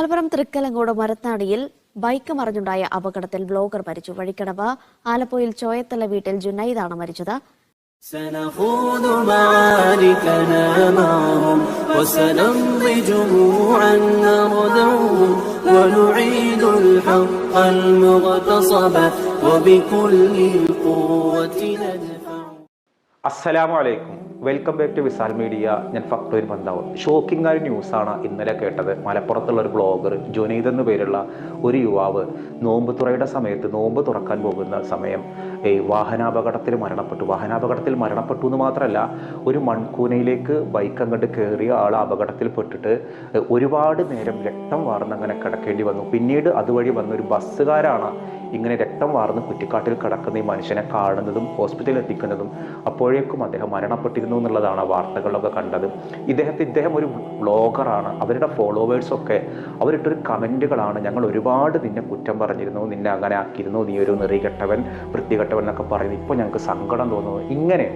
മലപ്പുറം തൃക്കലങ്കോട് മരത്താടിയിൽ ബൈക്ക് മറിഞ്ഞുണ്ടായ അപകടത്തിൽ ബ്ലോഗർ മരിച്ചു വഴിക്കടവ് ആലപ്പുഴയിൽ ചോയത്തല വീട്ടിൽ ജുനൈദാണ് മരിച്ചത് سنخوض معاركنا معهم وسنمضي جموعا نردوهم ونعيد الحق المغتصب وبكل القوة ندفع അസ്സലാമു അലൈക്കും. Welcome back to Visal media ഞാൻ ഫക്രുവിൻ ബന്ധാവ് ഷോക്കിംഗ് ആയ ന്യൂസാണ് ഇന്നലെ കേട്ടത്. മലപ്പുറത്തുള്ള ഒരു ബ്ലോഗർ ജുനൈദ് എന്നു പേരുള്ള ഒരു യുവാവ് നോമ്പ് തുറയുടെ സമയത്ത് നോമ്പ് തുറക്കാൻ പോകുന്ന സമയം ഈ വാഹനാപകടത്തിൽ മരണപ്പെട്ടു. വാഹനാപകടത്തിൽ മരണപ്പെട്ടു എന്ന് മാത്രമല്ല ഒരു മൺകൂനയിലേക്ക് ബൈക്ക് അങ്ങോട്ട് കയറിയ ആൾ അപകടത്തിൽപ്പെട്ടിട്ട് ഒരുപാട് നേരം രക്തം വാർന്നങ്ങനെ കിടക്കേണ്ടി വന്നു. പിന്നീട് അതുവഴി വന്ന ഒരു ബസ്സുകാരാണ് ഇങ്ങനെ രക്തം വാർന്ന് കുറ്റിക്കാട്ടിൽ കിടക്കുന്ന ഈ മനുഷ്യനെ കാണുന്നതും ഹോസ്പിറ്റലിൽ എത്തിക്കുന്നതും അപ്പോഴേക്കും അദ്ദേഹം മരണപ്പെട്ടിരുന്നു എന്നുള്ളതാണ് വാർത്തകളിലൊക്കെ കണ്ടത്. ഇദ്ദേഹത്തെ ഇദ്ദേഹം ഒരു ബ്ലോഗറാണ് അവരുടെ ഫോളോവേഴ്സൊക്കെ അവരിട്ടൊരു കമന്റുകളാണ് ഞങ്ങൾ ഒരുപാട് നിന്നെ കുറ്റം പറഞ്ഞിരുന്നു നിന്നെ അങ്ങനെ ആക്കിയിരുന്നു നീ ഒരു നിറികെട്ടവൻ വൃത്തികെട്ടവൻ എന്നൊക്കെ പറയുന്നു. ഇപ്പോൾ ഞങ്ങൾക്ക് സങ്കടം തോന്നുന്നു. ഇങ്ങനെ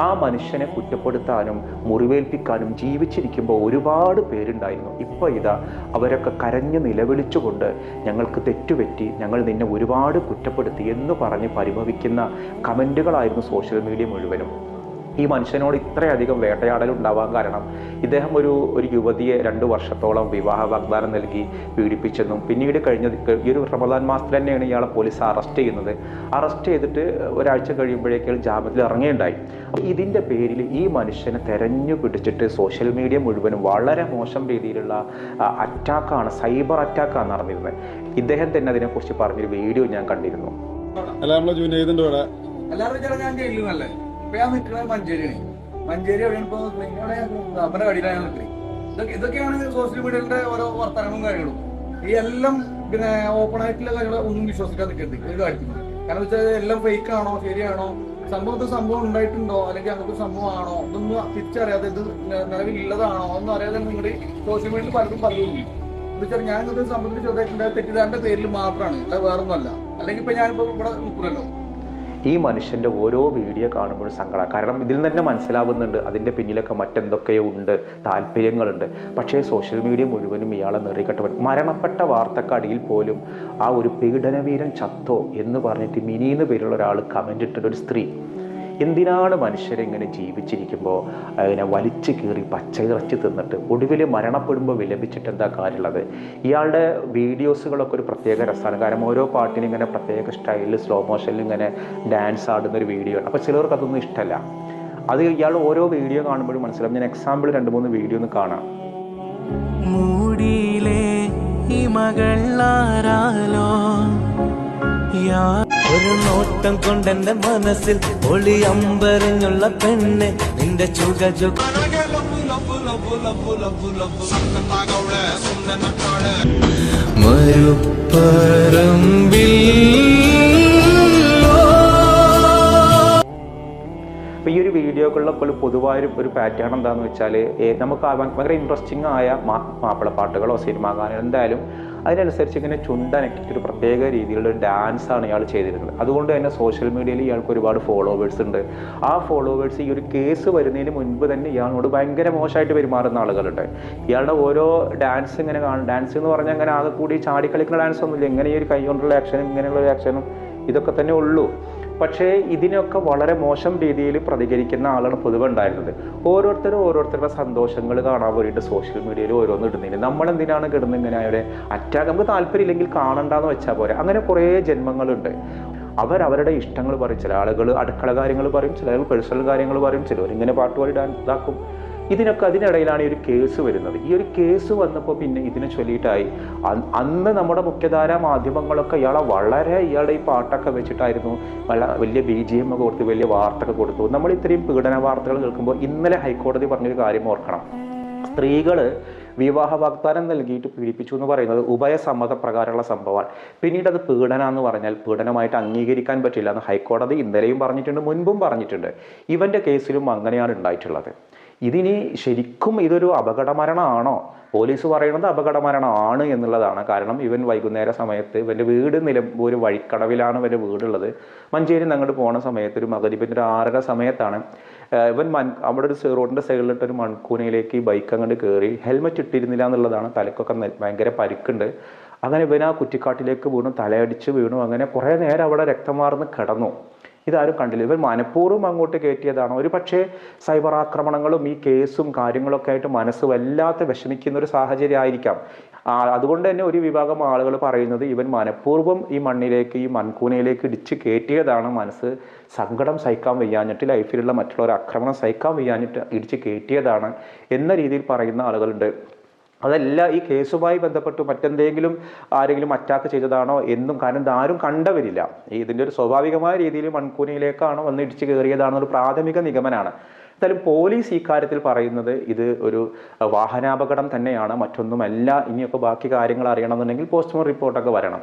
ആ മനുഷ്യനെ കുറ്റപ്പെടുത്താനും മുറിവേൽപ്പിക്കാനും ജീവിച്ചിരിക്കുമ്പോൾ ഒരുപാട് പേരുണ്ടായിരുന്നു. ഇപ്പോൾ ഇതാ അവരൊക്കെ കരഞ്ഞു നിലവിളിച്ചുകൊണ്ട് ഞങ്ങൾക്ക് തെറ്റുപറ്റി ഞങ്ങൾ നിന്നെ ഒരുപാട് കുറ്റപ്പെടുത്തി എന്ന് പറഞ്ഞ് പരിഭവിക്കുന്ന കമന്റുകളായിരുന്നു സോഷ്യൽ മീഡിയ മുഴുവനും. ഈ മനുഷ്യനോട് ഇത്രയധികം വേട്ടയാടൽ ഉണ്ടാവാൻ കാരണം ഇദ്ദേഹം ഒരു ഒരു യുവതിയെ രണ്ട് വർഷത്തോളം വിവാഹ വാഗ്ദാനം നൽകി പീഡിപ്പിച്ചെന്നും പിന്നീട് കഴിഞ്ഞ ഈ ഒരു റമദാൻ മാസത്തിൽ തന്നെയാണ് ഇയാളെ പോലീസ് അറസ്റ്റ് ചെയ്യുന്നത്. അറസ്റ്റ് ചെയ്തിട്ട് ഒരാഴ്ച കഴിയുമ്പോഴേക്കും ജാമ്യത്തിൽ ഇറങ്ങിയുണ്ടായി അപ്പോൾ ഇതിന്റെ പേരിൽ ഈ മനുഷ്യനെ തെരഞ്ഞു പിടിച്ചിട്ട് സോഷ്യൽ മീഡിയ മുഴുവനും വളരെ മോശം രീതിയിലുള്ള അറ്റാക്കാണ് സൈബർ അറ്റാക്കാണ് നടന്നിരുന്നത്. ഇദ്ദേഹം തന്നെ അതിനെക്കുറിച്ച് പറഞ്ഞൊരു വീഡിയോ ഞാൻ കണ്ടിരുന്നു. അല്ല നമ്മളെ ജുനൈദിന്റെ ഇവിടെ എല്ലാവരും ഞാൻ നിൽക്കുന്നത് മഞ്ചേരിയാണ്. മഞ്ചേരി എവിടെയാണ് ഇപ്പൊ നിങ്ങളുടെ അവരുടെ കടിയിലാണ് നിൽക്കുന്നത് ഇതൊക്കെ ഇതൊക്കെയാണ് സോഷ്യൽ മീഡിയയുടെ ഓരോ വർത്തമാനങ്ങളും കാര്യങ്ങളും. ഈ എല്ലാം പിന്നെ ഓപ്പൺ ആയിട്ടുള്ള കാര്യങ്ങൾ ഒന്നും വിശ്വസിക്കാൻ നിൽക്കരുത് ഇത് കാണിക്കുന്നത് കാരണം വെച്ചാൽ എല്ലാം ഫേക്ക് ആണോ ശരിയാണോ? സംഭവത്തിൽ സംഭവം ഉണ്ടായിട്ടുണ്ടോ? അല്ലെങ്കിൽ അങ്ങനത്തെ സംഭവമാണോ? ഒന്നും തിരിച്ചറിയാതെ ഇത് നിലവിലുള്ളതാണോ? ഒന്നും അറിയാതെ നിങ്ങളുടെ സോഷ്യൽ മീഡിയയിൽ പലരും പറയുന്നു വെച്ചാൽ ഞാൻ ഇന്നത്തെ സംബന്ധിച്ച് ചോദിച്ചിട്ടുണ്ടായ തെറ്റിദ്ധാരന്റെ പേരിൽ മാത്രമാണ് അല്ല വേറൊന്നുമല്ല. അല്ലെങ്കിൽ ഇപ്പൊ ഞാനിപ്പോ ഇവിടെ നിൽക്കില്ലല്ലോ ഈ മനുഷ്യന്റെ ഓരോ വീഡിയോ കാണുമ്പോഴും സങ്കടം. കാരണം ഇതിൽ തന്നെ മനസ്സിലാവുന്നുണ്ട് അതിന്റെ പിന്നിലൊക്കെ മറ്റെന്തൊക്കെയോ ഉണ്ട് താല്പര്യങ്ങളുണ്ട്. പക്ഷേ സോഷ്യൽ മീഡിയ മുഴുവനും ഇയാളെ നെറികെട്ടവൻ. മരണപ്പെട്ട വാർത്തക്കടിയിൽ പോലും ആ ഒരു പീഡനവീരൻ ചത്തോ എന്ന് പറഞ്ഞിട്ട് മിനിയെന്ന് പേരുള്ള ഒരാൾ കമന്റ് ഇട്ടിട്ടൊരു സ്ത്രീ എന്തിനാണ് മനുഷ്യരിങ്ങനെ ജീവിച്ചിരിക്കുമ്പോൾ അതിനെ വലിച്ചു കീറി പച്ചയിറച്ചി തിന്നിട്ട്? ഒടുവിൽ മരണപ്പെടുമ്പോൾ വിലപിച്ചിട്ട് എന്താ കാര്യമുള്ളത്? ഇയാളുടെ വീഡിയോസുകളൊക്കെ ഒരു പ്രത്യേക രസമാണ്. കാരണം ഓരോ പാട്ടിനും ഇങ്ങനെ പ്രത്യേക സ്റ്റൈലിൽ സ്ലോ മോഷനിൽ ഇങ്ങനെ ഡാൻസ് ആടുന്ന ഒരു വീഡിയോ ആണ്. അപ്പോൾ ചിലർക്ക് അതൊന്നും ഇഷ്ടമല്ല അത് ഇയാൾ ഓരോ വീഡിയോ കാണുമ്പോഴും മനസ്സിലാവും. ഞാൻ എക്സാമ്പിൾ രണ്ട് മൂന്ന് വീഡിയോ ഒന്ന് കാണാം. മൂടിയിലെ ഈ മകളാരാലോ ഒരു നോട്ടം കൊണ്ടെന്റെ മനസ്സിൽ ഒളി അമ്പരഞ്ഞുള്ള പെണ്ണ് നിന്റെ ചുക ചുക്കുപ്പറമ്പിൽ ഈ ഒരു ഒരു പൊതുവായൊരു ഒരു പാറ്റേൺ എന്താണെന്ന് വെച്ചാൽ നമുക്ക് ഭയങ്കര ഇൻട്രസ്റ്റിംഗ് ആയ മാപ്പിളപ്പാട്ടുകളോ സിനിമാ ഗാനോ എന്തായാലും അതിനനുസരിച്ച് ഇങ്ങനെ ചുണ്ടനക്കിയിട്ട് ഒരു പ്രത്യേക രീതിയിലുള്ള ഒരു ഡാൻസാണ് ഇയാൾ ചെയ്തിരുന്നത്. അതുകൊണ്ട് തന്നെ സോഷ്യൽ മീഡിയയിൽ ഇയാൾക്ക് ഒരുപാട് ഫോളോവേഴ്സ് ഉണ്ട്. ആ ഫോളോവേഴ്സ് ഈ ഒരു കേസ് വരുന്നതിന് മുൻപ് തന്നെ ഇയാളോട് ഭയങ്കര മോശമായിട്ട് പെരുമാറുന്ന ആളുകളുണ്ട്. ഇയാളുടെ ഓരോ ഡാൻസ് ഇങ്ങനെ കാണും. ഡാൻസ് എന്ന് പറഞ്ഞാൽ അങ്ങനെ ആകെ കൂടി ചാടി കളിക്കുന്ന ഡാൻസ് ഒന്നുമില്ല. ഇങ്ങനെ ഈ ഒരു കൈ കൊണ്ടുള്ള ആക്ഷനും ഇങ്ങനെയുള്ള ഒരു ആക്ഷനും ഇതൊക്കെ തന്നെ ഉള്ളൂ. പക്ഷേ ഇതിനൊക്കെ വളരെ മോശം രീതിയിൽ പ്രതികരിക്കുന്ന ആളാണ് പൊതുവെ ഉണ്ടായിരുന്നത്. ഓരോരുത്തരും ഓരോരുത്തരുടെ സന്തോഷങ്ങൾ കാണാൻ വേണ്ടിയിട്ട് സോഷ്യൽ മീഡിയയിൽ ഓരോന്ന് ഇടുന്നില്ല. നമ്മൾ എന്തിനാണ് കിടന്ന് ഇങ്ങനെ അവരെ അറ്റാക്ക് നമുക്ക് താല്പര്യമില്ലെങ്കിൽ കാണണ്ടെന്ന് വെച്ചാൽ പോരെ. അങ്ങനെ കുറേ ജന്മങ്ങളുണ്ട്. അവർ അവരുടെ ഇഷ്ടങ്ങൾ പറയും. ചില ആളുകൾ അടുക്കള കാര്യങ്ങൾ പറയും ചില പേഴ്സണൽ കാര്യങ്ങൾ പറയും ചിലവർ ഇങ്ങനെ പാട്ട് പാടി ഡാൻസ് ഇതാക്കും. ഇതിനൊക്കെ അതിനിടയിലാണ് ഈ ഒരു കേസ് വരുന്നത്. ഈ ഒരു കേസ് വന്നപ്പോൾ പിന്നെ ഇതിനെ ചൊല്ലിയിട്ടായി. അന്ന് നമ്മുടെ മുഖ്യധാര മാധ്യമങ്ങളൊക്കെ ഇയാളെ വളരെ ഇയാളുടെ ഈ പാട്ടൊക്കെ വെച്ചിട്ടായിരുന്നു. വലിയ ബി ജി എം ഒക്കെ കൊടുത്ത് വലിയ വാർത്തയൊക്കെ കൊടുത്തു. നമ്മൾ ഇത്രയും പീഡന വാർത്തകൾ കേൾക്കുമ്പോൾ ഇന്നലെ ഹൈക്കോടതി പറഞ്ഞൊരു കാര്യം ഓർക്കണം. സ്ത്രീകൾ വിവാഹ വാഗ്ദാനം നൽകിയിട്ട് പീഡിപ്പിച്ചു എന്ന് പറയുന്നത് ഉഭയസമ്മത പ്രകാരമുള്ള സംഭവമാണ്. പിന്നീട് അത് പീഡന എന്ന് പറഞ്ഞാൽ പീഡനമായിട്ട് അംഗീകരിക്കാൻ പറ്റില്ല എന്ന് ഹൈക്കോടതി ഇന്നലെയും പറഞ്ഞിട്ടുണ്ട് മുൻപും പറഞ്ഞിട്ടുണ്ട്. ഇവന്റെ കേസിലും അങ്ങനെയാണ് ഉണ്ടായിട്ടുള്ളത്. ഇതിനി ശരിക്കും ഇതൊരു അപകട മരണമാണോ പോലീസ് പറയുന്നത് അപകട മരണമാണ് എന്നുള്ളതാണ്. കാരണം ഇവൻ വൈകുന്നേര സമയത്ത് ഇവന്റെ വീട് നിലമ്പൂർ വഴിക്കടവിലാണ് ഇവന്റെ വീടുള്ളത്. മഞ്ചേരി അങ്ങോട്ട് പോണ സമയത്ത് ഒരു മകരിപ്പിന്റെ ഒരു ആറര സമയത്താണ് ഇവൻ മൺ അവിടെ ഒരു റോഡിന്റെ സൈഡിലിട്ട് ഒരു മൺകൂനയിലേക്ക് ബൈക്ക് അങ്ങോട്ട് കയറി. ഹെൽമെറ്റ് ഇട്ടിരുന്നില്ല എന്നുള്ളതാണ്. തലക്കൊക്കെ ഭയങ്കര പരിക്കുണ്ട്. അങ്ങനെ ഇവൻ ആ കുറ്റിക്കാട്ടിലേക്ക് വീണു തലയടിച്ച് വീണു. അങ്ങനെ കുറേ നേരം അവിടെ രക്തം വാർന്ന് കിടന്നു. ഇതാരും കണ്ടില്ല. ഇവർ മനഃപൂർവം അങ്ങോട്ട് കയറ്റിയതാണ്. ഒരു പക്ഷേ സൈബർ ആക്രമണങ്ങളും ഈ കേസും കാര്യങ്ങളൊക്കെ ആയിട്ട് മനസ്സ് വല്ലാത്ത വിഷമിക്കുന്ന ഒരു സാഹചര്യം ആയിരിക്കാം. അതുകൊണ്ട് തന്നെ ഒരു വിഭാഗം ആളുകൾ പറയുന്നത് ഇവൻ മനഃപൂർവം ഈ മണ്ണിലേക്ക് ഈ മൺകൂനയിലേക്ക് ഇടിച്ച് കയറ്റിയതാണ്. മനസ്സ് സങ്കടം സഹിക്കാൻ വയ്യാഞ്ഞിട്ട് ലൈഫിലുള്ള മറ്റുള്ളവർ ആക്രമണം സഹിക്കാൻ വയ്യാഞ്ഞിട്ട് ഇടിച്ച് കയറ്റിയതാണ് എന്ന രീതിയിൽ പറയുന്ന ആളുകളുണ്ട്. അതല്ല ഈ കേസുമായി ബന്ധപ്പെട്ട് മറ്റെന്തെങ്കിലും ആരെങ്കിലും അറ്റാക്ക് ചെയ്തതാണോ എന്നും കാരണം ഇതാരും കണ്ടവരില്ല. ഇതിന്റെ ഒരു സ്വാഭാവികമായ രീതിയിൽ മൺകൂനയിലേക്കാണോ വന്ന് ഇടിച്ച് കയറിയതാണെന്നൊരു പ്രാഥമിക നിഗമനമാണ്. എന്തായാലും പോലീസ് ഈ കാര്യത്തിൽ പറയുന്നത് ഇത് ഒരു വാഹനാപകടം തന്നെയാണ്. മറ്റൊന്നുമല്ല ഇനിയൊക്കെ ബാക്കി കാര്യങ്ങൾ അറിയണമെന്നുണ്ടെങ്കിൽ പോസ്റ്റ്മോർട്ടം റിപ്പോർട്ടൊക്കെ വരണം.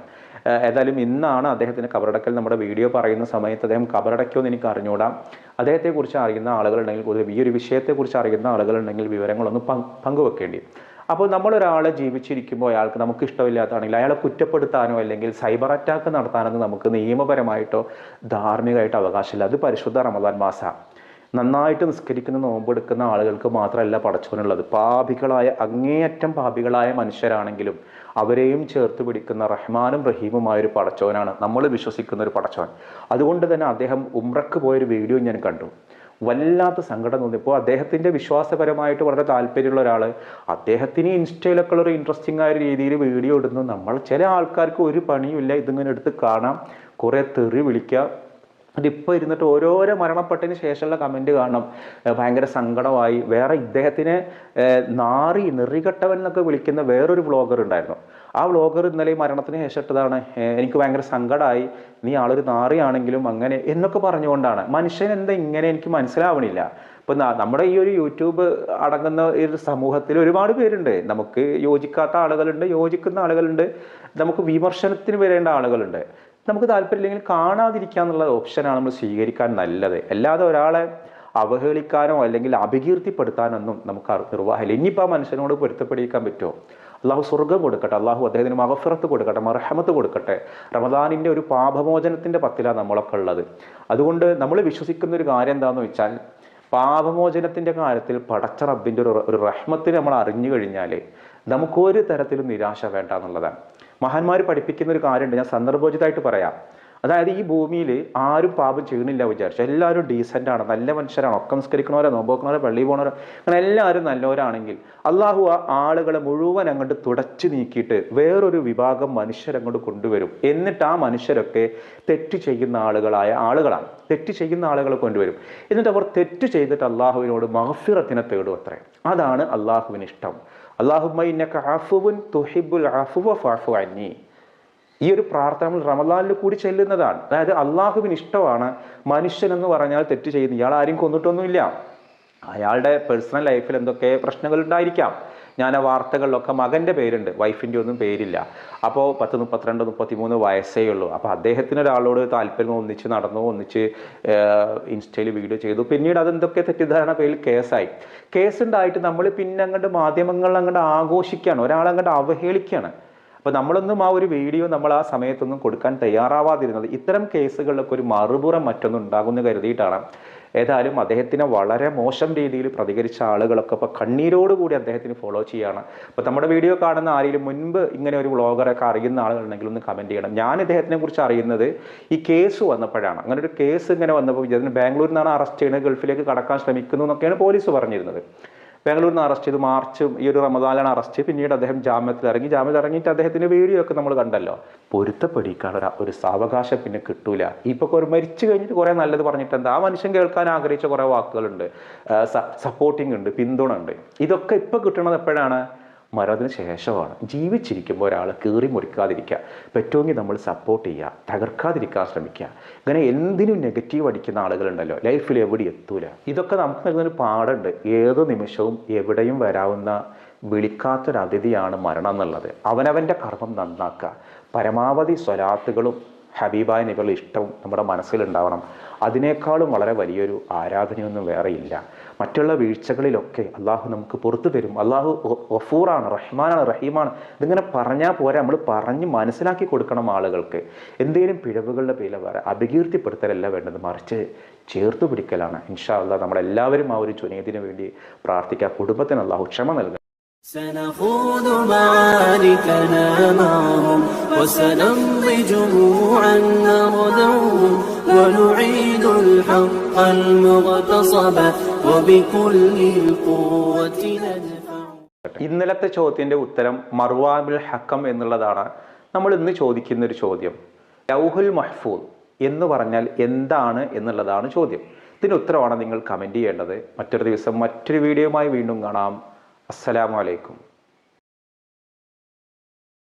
ഏതായാലും ഇന്നാണ് അദ്ദേഹത്തിന് കബറടക്കൽ. നമ്മുടെ വീഡിയോ പറയുന്ന സമയത്ത് അദ്ദേഹം കബറടക്കുമെന്ന് എനിക്ക് അറിഞ്ഞുകൂടാം അദ്ദേഹത്തെക്കുറിച്ച് അറിയുന്ന ആളുകളുണ്ടെങ്കിൽ പൊതുവെ ഈ ഒരു വിഷയത്തെക്കുറിച്ച് അറിയുന്ന ആളുകളുണ്ടെങ്കിൽ വിവരങ്ങളൊന്ന് പങ്ക് പങ്കുവെക്കേണ്ടി. അപ്പോൾ നമ്മളൊരാളെ ജീവിച്ചിരിക്കുമ്പോൾ അയാൾക്ക് നമുക്ക് ഇഷ്ടമില്ലാത്താണെങ്കിൽ അയാളെ കുറ്റപ്പെടുത്താനോ അല്ലെങ്കിൽ സൈബർ അറ്റാക്ക് നടത്താനോ നമുക്ക് നിയമപരമായിട്ടോ ധാർമ്മികമായിട്ടോ അവകാശമില്ല. അത് പരിശുദ്ധ റമദാൻ മാസ. നന്നായിട്ട് നിസ്കരിക്കുന്ന നോമ്പെടുക്കുന്ന ആളുകൾക്ക് മാത്രമല്ല പടച്ചവനുള്ളത് പാപികളായ അങ്ങേയറ്റം പാപികളായ മനുഷ്യരാണെങ്കിലും അവരെയും ചേർത്ത് പിടിക്കുന്ന റഹ്മാനും റഹീമുമായ ഒരു പടച്ചവനാണ് നമ്മൾ വിശ്വസിക്കുന്ന ഒരു പടച്ചവൻ അതുകൊണ്ട് തന്നെ അദ്ദേഹം ഉമ്രക്ക് പോയൊരു വീഡിയോ ഞാൻ കണ്ടു. വല്ലാത്ത സങ്കടം തോന്നി. ഇപ്പോൾ അദ്ദേഹത്തിന്റെ വിശ്വാസപരമായിട്ട് വളരെ താല്പര്യമുള്ള ഒരാൾ അദ്ദേഹത്തിന് ഇൻസ്റ്റയിലൊക്കെ ഒരു ഇൻട്രസ്റ്റിംഗ് ആയ രീതിയിൽ വീഡിയോ ഇടുന്നു. നമ്മൾ ചില ആൾക്കാർക്ക് ഒരു പണിയുമില്ല ഇതിങ്ങനെ എടുത്ത് കാണാം കുറേ തെറി വിളിക്കാം. അതിപ്പോൾ ഇരുന്നിട്ട് ഓരോരോ മരണപ്പെട്ടതിന് ശേഷമുള്ള കമന്റ് കാണണം ഭയങ്കര സങ്കടമായി. വേറെ ഇദ്ദേഹത്തിനെ നാറി നെറികെട്ടവൻ എന്നൊക്കെ വിളിക്കുന്ന വേറൊരു വ്ളോഗർ ഉണ്ടായിരുന്നു. ആ വ്ളോഗർ ഇന്നലെ മരണത്തിന് ശേഷം ഇട്ടതാണ്. എനിക്ക് ഭയങ്കര സങ്കടമായി നീ ആളൊരു നാറിയാണെങ്കിലും അങ്ങനെ എന്നൊക്കെ പറഞ്ഞുകൊണ്ടാണ്. മനുഷ്യൻ എന്താ ഇങ്ങനെ എനിക്ക് മനസ്സിലാവണില്ല. ഇപ്പം നമ്മുടെ ഈ ഒരു യൂട്യൂബ് അടങ്ങുന്ന ഒരു സമൂഹത്തിൽ ഒരുപാട് പേരുണ്ട്. നമുക്ക് യോജിക്കാത്ത ആളുകളുണ്ട് യോജിക്കുന്ന ആളുകളുണ്ട്. നമുക്ക് വിമർശനത്തിന് വരേണ്ട ആളുകളുണ്ട്. നമുക്ക് താല്പര്യമില്ലെങ്കിൽ കാണാതിരിക്കുക എന്നുള്ള ഓപ്ഷനാണ് നമ്മൾ സ്വീകരിക്കാൻ നല്ലത്. അല്ലാതെ ഒരാളെ അവഹേളിക്കാനോ അല്ലെങ്കിൽ അപകീർത്തിപ്പെടുത്താനൊന്നും നമുക്ക് നിർവാഹമില്ല. ഇനിയിപ്പോൾ ആ മനുഷ്യനോട് പൊരുത്തപ്പെടിയിക്കാൻ പറ്റുമോ? അള്ളാഹു സ്വർഗം കൊടുക്കട്ടെ അള്ളാഹു അദ്ദേഹത്തിന് മഹഫിറത്ത് കൊടുക്കട്ടെ മർഹമത്ത് കൊടുക്കട്ടെ. റമദാനിന്റെ ഒരു പാപമോചനത്തിന്റെ പത്തിലാണ് നമ്മളൊക്കെ ഉള്ളത്. അതുകൊണ്ട് നമ്മൾ വിശ്വസിക്കുന്ന ഒരു കാര്യം എന്താണെന്ന് വെച്ചാൽ പാപമോചനത്തിന്റെ കാര്യത്തിൽ പടച്ച റബ്ബിന്റെ ഒരു ഒരു റഹ്മത്തിന് നമ്മൾ അറിഞ്ഞു കഴിഞ്ഞാൽ നമുക്കൊരു തരത്തിലും നിരാശ വേണ്ട എന്നുള്ളതാണ്. മഹാന്മാർ പഠിപ്പിക്കുന്ന ഒരു കാര്യമുണ്ട് ഞാൻ സന്ദർഭോചിതമായിട്ട് പറയാം. അതായത് ഈ ഭൂമിയിൽ ആരും പാപം ചെയ്യണില്ല വിചാരിച്ചു. എല്ലാവരും ഡീസന്റ് ആണ് നല്ല മനുഷ്യരാണ് ഒക്കെ നിസ്കരിക്കണവരോ നോമ്പോക്കണവരോ പള്ളി പോകണവരോ അങ്ങനെ എല്ലാവരും നല്ലവരാണെങ്കിൽ അള്ളാഹു ആ ആളുകളെ മുഴുവൻ അങ്ങോട്ട് തുടച്ചു നീക്കിയിട്ട് വേറൊരു വിഭാഗം മനുഷ്യരങ്ങോട്ട് കൊണ്ടുവരും. എന്നിട്ട് ആ മനുഷ്യരൊക്കെ തെറ്റ് ചെയ്യുന്ന ആളുകളായ ആളുകളാണ്. തെറ്റ് ചെയ്യുന്ന ആളുകളെ കൊണ്ടുവരും. എന്നിട്ട് അവർ തെറ്റ് ചെയ്തിട്ട് അള്ളാഹുവിനോട് മഹഫിറത്തിനെ തേടും അത്രേ. അതാണ് അള്ളാഹുവിന് ഇഷ്ടം. അള്ളാഹുമ്മ അഫുവുൻ തുഹിബുൽ ആഫുവ ഫാഫു ഈ ഒരു പ്രാർത്ഥന നമ്മൾ റമദാനിൽ കൂടി ചെല്ലുന്നതാണ്. അതായത് അള്ളാഹുവിന് ഇഷ്ടമാണ് മനുഷ്യൻ എന്ന് പറഞ്ഞാൽ തെറ്റ് ചെയ്യുന്നു ഇയാൾ ആരും കൊന്നിട്ടൊന്നുമില്ല. അയാളുടെ പേഴ്സണൽ ലൈഫിൽ എന്തൊക്കെ പ്രശ്നങ്ങൾ ഉണ്ടായിരിക്കാം. ഞാൻ ആ വാർത്തകളിലൊക്കെ മകന്റെ പേരുണ്ട്. വൈഫിന്റെ ഒന്നും പേരില്ല. അപ്പോൾ പത്ത് മുപ്പത്തിരണ്ട് മുപ്പത്തിമൂന്ന് വയസ്സേ ഉള്ളൂ. അപ്പോൾ അദ്ദേഹത്തിന് ഒരാളോട് താല്പര്യം ഒന്നിച്ച് നടന്നു ഒന്നിച്ച് ഇൻസ്റ്റയിൽ വീഡിയോ ചെയ്തു. പിന്നീട് അതെന്തൊക്കെ തെറ്റിദ്ധാരണ പേരിൽ കേസായി. കേസുണ്ടായിട്ട് നമ്മൾ പിന്നെ അങ്ങോട്ട് മാധ്യമങ്ങളിൽ അങ്ങോട്ട് ആഘോഷിക്കുകയാണ്. ഒരാളങ്ങോട്ട് അവഹേളിക്കുകയാണ്. അപ്പോൾ നമ്മളൊന്നും ആ ഒരു വീഡിയോ നമ്മൾ ആ സമയത്തൊന്നും കൊടുക്കാൻ തയ്യാറാവാതിരുന്നത് ഇത്തരം കേസുകളിലൊക്കെ ഒരു മറുപുറം മറ്റൊന്നും ഉണ്ടാകുമെന്ന് കരുതിയിട്ടാണ്. ഏതായാലും അദ്ദേഹത്തിനെ വളരെ മോശം രീതിയിൽ പ്രതികരിച്ച ആളുകളൊക്കെ ഇപ്പോൾ കണ്ണീരോടുകൂടി അദ്ദേഹത്തിന് ഫോളോ ചെയ്യുകയാണ് അപ്പോൾ നമ്മുടെ വീഡിയോ കാണുന്ന ആരെങ്കിലും മുൻപ് ഇങ്ങനെ ഒരു വ്ളോഗറൊക്കെ അറിയുന്ന ആളുകളുണ്ടെങ്കിൽ ഒന്ന് കമന്റ് ചെയ്യണം. ഞാൻ ഇദ്ദേഹത്തിനെ കുറിച്ച് അറിയുന്നത് ഈ കേസ് വന്നപ്പോഴാണ്. അങ്ങനെ ഒരു കേസ് ഇങ്ങനെ വന്നപ്പോൾ ഇദ്ദേഹത്തിന് ബാംഗ്ലൂരിൽ നിന്നാണ് അറസ്റ്റ് ചെയ്യുന്നത് ഗൾഫിലേക്ക് കടക്കാൻ ശ്രമിക്കുന്നു എന്നൊക്കെയാണ് പോലീസ് പറഞ്ഞിരുന്നത്. ബാംഗ്ലൂരിൽ നിന്ന് അറസ്റ്റ് ചെയ്തു മാർച്ച് ഈ ഒരു റമദാനാണ് അറസ്റ്റ് പിന്നീട് അദ്ദേഹം ജാമ്യത്തിൽ ഇറങ്ങി. ജാമ്യത്തിൽ ഇറങ്ങിയിട്ട് അദ്ദേഹത്തിന്റെ വീഡിയോ ഒക്കെ നമ്മൾ കണ്ടല്ലോ. പൊരുത്തപ്പെടിക്കാൻ ഒരു- സാവകാശം പിന്നെ കിട്ടൂല. ഇപ്പൊ ഒരു മരിച്ചു കഴിഞ്ഞിട്ട് കുറെ നല്ലത് പറഞ്ഞിട്ട് എന്താ? ആ മനുഷ്യൻ കേൾക്കാൻ ആഗ്രഹിച്ച കുറെ വാക്കുകളുണ്ട്. സപ്പോർട്ടിംഗ് ഉണ്ട് പിന്തുണ ഉണ്ട്. ഇതൊക്കെ ഇപ്പൊ കിട്ടണത് എപ്പോഴാണ്? മരണത്തിന് ശേഷമാണ്. ജീവിച്ചിരിക്കുമ്പോൾ ഒരാൾ കീറി മുറിക്കാതിരിക്കുക. പറ്റുമെങ്കിൽ നമ്മൾ സപ്പോർട്ട് ചെയ്യുക. തകർക്കാതിരിക്കാൻ ശ്രമിക്കുക. ഇങ്ങനെ എന്തിനും നെഗറ്റീവ് അടിക്കുന്ന ആളുകളുണ്ടല്ലോ. ലൈഫിൽ എവിടെ എത്തൂല. ഇതൊക്കെ നമുക്ക് നൽകുന്നൊരു പാടുണ്ട് ഏത് നിമിഷവും എവിടെയും വരാവുന്ന വിളിക്കാത്തൊരതിഥിയാണ് മരണം എന്നുള്ളത്. അവനവന്റെ കർമ്മം നന്നാക്കുക. പരമാവധി സ്വലാത്തുകളും ഹബീബായ നിബിളുടെ ഇഷ്ടം നമ്മുടെ മനസ്സിലുണ്ടാവണം. അതിനേക്കാളും വളരെ വലിയൊരു ആരാധനയൊന്നും വേറെയില്ല മറ്റുള്ള വീഴ്ചകളിലൊക്കെ അള്ളാഹു നമുക്ക് പുറത്തു തരും. അള്ളാഹു ഒഫൂറാണ് റഹ്മാനാണ് റഹീമാണ്. ഇതിങ്ങനെ പറഞ്ഞാൽ പോരാ. നമ്മൾ പറഞ്ഞ് മനസ്സിലാക്കി കൊടുക്കണം ആളുകൾക്ക്. എന്തെങ്കിലും പിഴവുകളുടെ പേരിൽ വേറെ അപകീർത്തിപ്പെടുത്തലല്ല വേണ്ടത്. മറിച്ച് ചേർത്ത് പിടിക്കലാണ്. ഇൻഷാ അള്ളാഹ് നമ്മളെല്ലാവരും ആ ഒരു ചുനേതിനു വേണ്ടി പ്രാർത്ഥിക്കുക കുടുംബത്തിന് അള്ളാഹു ക്ഷമ നൽകുക سنخوض معاركنا معهم وسنمضي جموعا نردعهم ونعيد الحق المغتصب وبكل القوة ندفع ഇന്നലത്തെ ചോദ്യത്തിന്റെ ഉത്തരം മർവാബുൽ ഹക്കം എന്നുള്ളതാണ് നമ്മൾ ഇന്ന് ചോദിക്കുന്ന ഒരു ചോദ്യം ലൗഹുൽ മഹ്ഫൂദ് എന്ന് പറഞ്ഞാൽ എന്താണ് എന്നുള്ളതാണ് ചോദ്യം ഇതിന് ഉത്തരവാണ് നിങ്ങൾ കമന്റ് ചെയ്യേണ്ടത് മറ്റൊരു ദിവസം മറ്റൊരു വീഡിയോയുമായി വീണ്ടും കാണാം അസ്സലാമു അലൈക്കും.